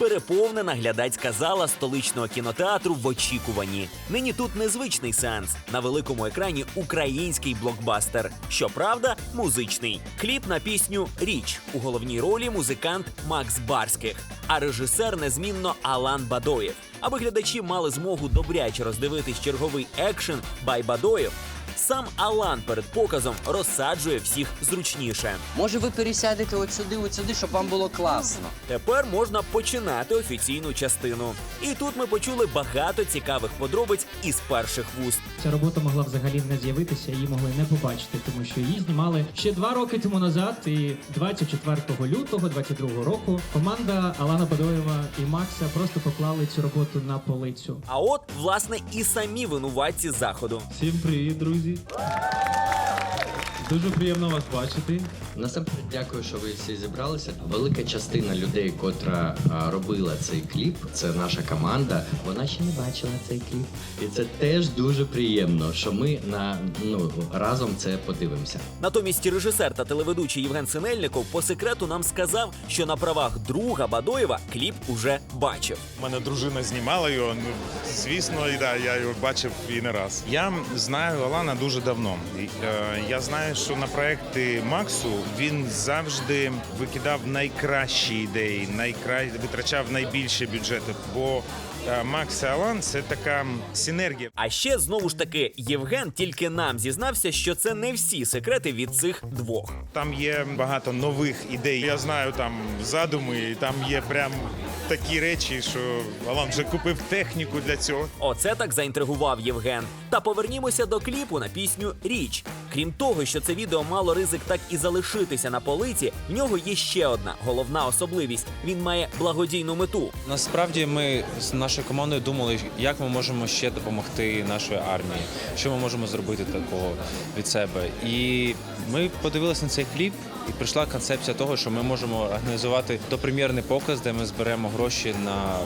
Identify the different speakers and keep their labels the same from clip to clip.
Speaker 1: переповнена глядацька зала столичного кінотеатру в очікуванні. Нині тут незвичний сеанс. На великому екрані український блокбастер. Щоправда, музичний. Кліп на пісню Річ у головній ролі музикант Макс Барських, а режисер незмінно Алан Бадоєв. Аби глядачі мали змогу добряче роздивитись черговий екшен Бай Бадоєв. Сам Алан перед показом розсаджує всіх зручніше.
Speaker 2: Може, ви пересядете от сюди, от сюди, щоб вам було класно.
Speaker 1: Тепер можна починати офіційну частину. І тут ми почули багато цікавих подробиць із перших вуст.
Speaker 3: Ця робота могла взагалі не з'явитися, її могли не побачити, тому що її знімали ще два роки тому назад. І 24 лютого 22 року команда Алана Бадоєва і Макса просто поклали цю роботу на полицю.
Speaker 1: А от, власне, і самі винуватці заходу.
Speaker 4: Всім привіт, друзі. Дуже приємно вас бачити.
Speaker 2: Насамперед дякую, що ви всі зібралися. Велика частина людей, котра а, робила цей кліп, це наша команда. Вона ще не бачила цей кліп. І це теж дуже приємно, що ми на ну разом це подивимося.
Speaker 1: Натомість режисер та телеведучий Євген Синельников по секрету нам сказав, що на правах друга Бадоєва кліп уже бачив.
Speaker 5: У мене дружина знімала його. Ну, звісно, і да, я його бачив і не раз. Я знаю Алана дуже давно. Е, я знаю, що на проекти Максу він завжди викидав найкращі ідеї, найкра... витрачав найбільше бюджету. Бо е, Макс і Алан це така синергія.
Speaker 1: А ще знову ж таки Євген тільки нам зізнався, що це не всі секрети від цих двох.
Speaker 5: Там є багато нових ідей. Я знаю там задуми, і там є прям такі речі, що Алан вже купив техніку для цього.
Speaker 1: Оце так заінтригував Євген. Та повернімося до кліпу на пісню Річ. Крім того, що це відео мало ризик так і залишитися на полиці, в нього є ще одна головна особливість: він має благодійну мету.
Speaker 6: Насправді ми з нашою командою думали, як ми можемо ще допомогти нашій армії, що ми можемо зробити такого від себе. І ми подивилися на цей кліп, і прийшла концепція того, що ми можемо організувати допрем'єрний показ, де ми зберемо гроші на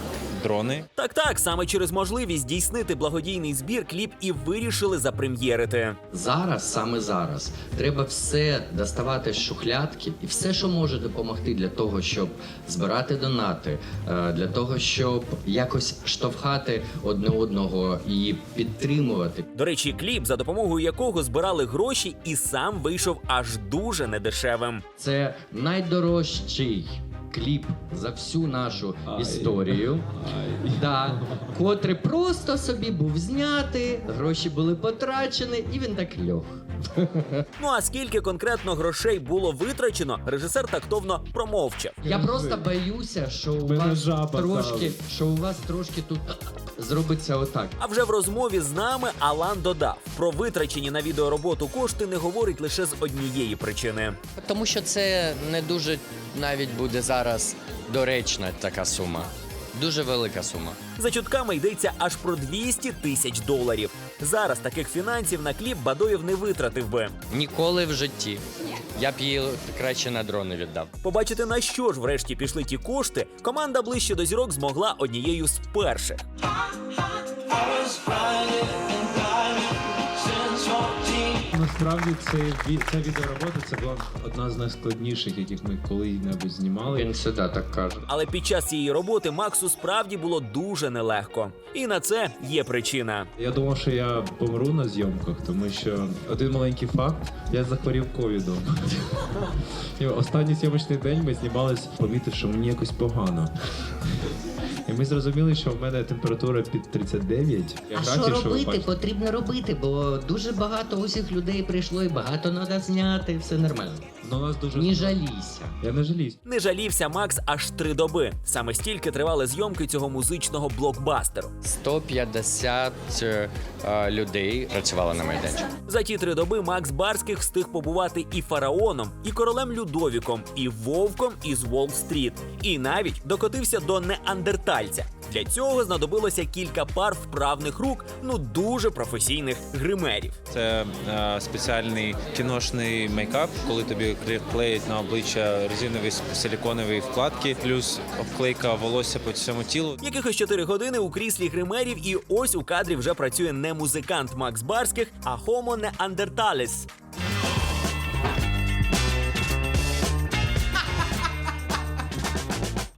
Speaker 6: дрони.
Speaker 1: Так, так, саме через можливість здійснити благодійний збір кліп і вирішили запрем'єрити.
Speaker 2: Зараз, саме зараз, треба все доставати з шухлядки і все, що може допомогти для того, щоб збирати донати, е, для того, щоб якось штовхати одне одного і підтримувати.
Speaker 1: До речі, кліп, за допомогою якого збирали гроші, і сам вийшов аж дуже недешевим.
Speaker 2: Це найдорожчий кліп за всю нашу історію. Да, котрий просто собі був знятий, гроші були потрачені, і він так льох.
Speaker 1: Ну а скільки конкретно грошей було витрачено, режисер тактовно промовчав.
Speaker 2: Я просто боюся, що у вас
Speaker 4: жаба
Speaker 2: трошки, що у вас трошки тут зробиться отак.
Speaker 1: А вже в розмові з нами Алан додав про витрачені на відеороботу кошти не говорить лише з однієї причини.
Speaker 7: Тому що це не дуже навіть буде зараз доречна така сума. Дуже велика сума.
Speaker 1: За чутками йдеться аж про 200 тисяч доларів. Зараз таких фінансів на кліп Бадоєв не витратив би.
Speaker 7: Ніколи в житті. Я б її краще на дрони віддав.
Speaker 1: Побачити на що ж врешті пішли ті кошти, команда ближче до зірок змогла однією з перших.
Speaker 4: Насправді це ця відеоробота це була одна з найскладніших, яких ми коли-небудь знімали.
Speaker 2: Він сюди так каже.
Speaker 1: Але під час цієї роботи Максу справді було дуже нелегко. І на це є причина.
Speaker 4: Я думав, що я помру на зйомках, тому що один маленький факт: я захворів ковідом. Останній зйомочний день ми знімались, помітив, що мені якось погано. І ми зрозуміли, що в мене температура під 39. Я
Speaker 8: А що робити? Потрібно робити, бо дуже багато усіх людей прийшло і багато треба зняти, все нормально.
Speaker 4: Ну, нас дуже
Speaker 8: Не жалійся.
Speaker 4: Я не жаліюсь.
Speaker 1: Не жалівся Макс аж три доби. Саме стільки тривали зйомки цього музичного блокбастеру.
Speaker 7: 150 е, е, людей працювало на майданчику.
Speaker 1: За ті три доби Макс Барських встиг побувати і фараоном, і королем Людовіком, і вовком із Уолл-стріт, і навіть докотився до неандертальця. Для цього знадобилося кілька пар вправних рук, ну дуже професійних гримерів.
Speaker 6: Це е, спеціальний кіношний мейкап, коли тобі клеять на обличчя резинові силіконові вкладки, плюс обклейка волосся по всьому тілу.
Speaker 1: Якихось 4 години у кріслі гримерів, і ось у кадрі вже працює не музикант Макс Барських, а Homo Neanderthalis.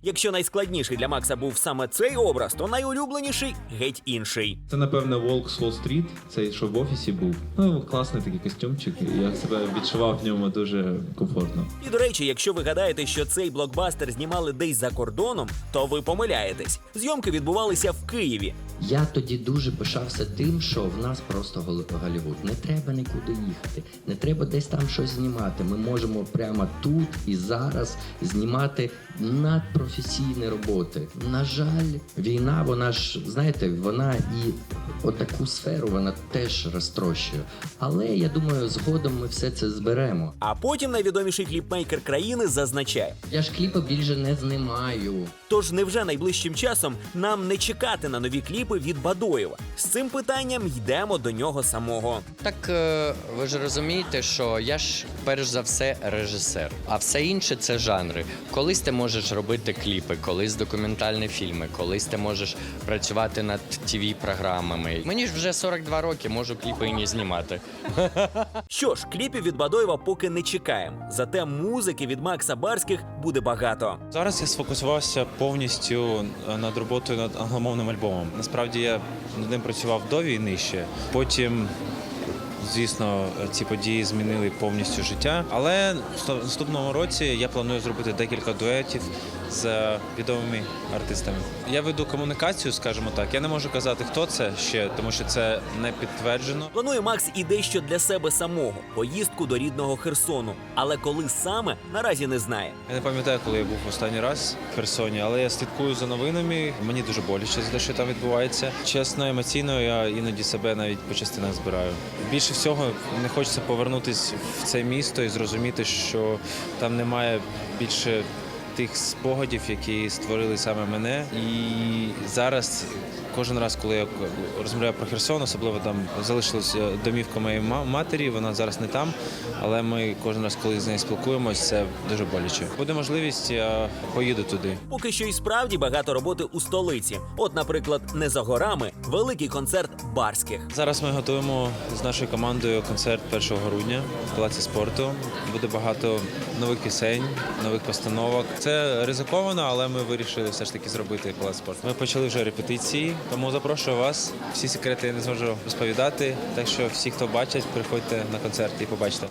Speaker 1: Якщо найскладніший для Макса був саме цей образ, то найулюбленіший геть інший.
Speaker 4: Це, напевне, Волк з Уолл-стріт, цей, що в офісі був. Ну, класний такий костюмчик. і Я себе відчував в ньому дуже комфортно.
Speaker 1: І до речі, якщо ви гадаєте, що цей блокбастер знімали десь за кордоном, то ви помиляєтесь. Зйомки відбувалися в Києві.
Speaker 2: Я тоді дуже пишався тим, що в нас просто Гол- Голлівуд. Не треба нікуди їхати, не треба десь там щось знімати. Ми можемо прямо тут і зараз знімати надпрофесійні роботи. На жаль, війна, вона ж знаєте, вона і отаку сферу вона теж розтрощує. Але я думаю, згодом ми все це зберемо.
Speaker 1: А потім найвідоміший кліпмейкер країни зазначає:
Speaker 2: Я ж кліпи більше не знімаю.
Speaker 1: Тож невже найближчим часом нам не чекати на нові кліпи від Бадоєва? З цим питанням йдемо до нього самого.
Speaker 7: Так е, ви ж розумієте, що я ж перш за все режисер, а все інше це жанри. Колись ти можеш робити кліпи, колись документальні фільми, колись ти можеш працювати над tv програмами. Мені ж вже 42 роки, можу кліпи і не знімати.
Speaker 1: Що ж, кліпів від Бадоєва поки не чекаємо. Зате музики від Макса Барських буде багато.
Speaker 6: Зараз я сфокусувався повністю е, над роботою над англомовним альбомом. Насправді я над ним працював до війни ще. Потім, звісно, ці події змінили повністю життя. Але в наступному році я планую зробити декілька дуетів з відомими артистами. Я веду комунікацію, скажімо так. Я не можу казати, хто це ще, тому що це не підтверджено.
Speaker 1: Планує Макс і дещо для себе самого поїздку до рідного Херсону. Але коли саме наразі не знає.
Speaker 6: Я не пам'ятаю, коли я був останній раз в Херсоні, але я слідкую за новинами. Мені дуже боляче за те, що там відбувається. Чесно, емоційно я іноді себе навіть по частинах збираю. Більше всього не хочеться повернутися в це місто і зрозуміти, що там немає більше. Тих спогадів, які створили саме мене, і зараз кожен раз, коли я розмовляю про Херсон, особливо там залишилася домівка моєї матері. Вона зараз не там, але ми кожен раз, коли з нею спілкуємось, це дуже боляче. Буде можливість, я поїду туди.
Speaker 1: Поки що і справді багато роботи у столиці. От, наприклад, не за горами великий концерт барських.
Speaker 6: Зараз ми готуємо з нашою командою концерт 1 грудня в палаці спорту. Буде багато нових пісень, нових постановок. Це ризиковано, але ми вирішили все ж таки зробити палац спорту. Ми почали вже репетиції, тому запрошую вас. Всі секрети я не зможу розповідати. Так що всі, хто бачать, приходьте на концерт і побачите.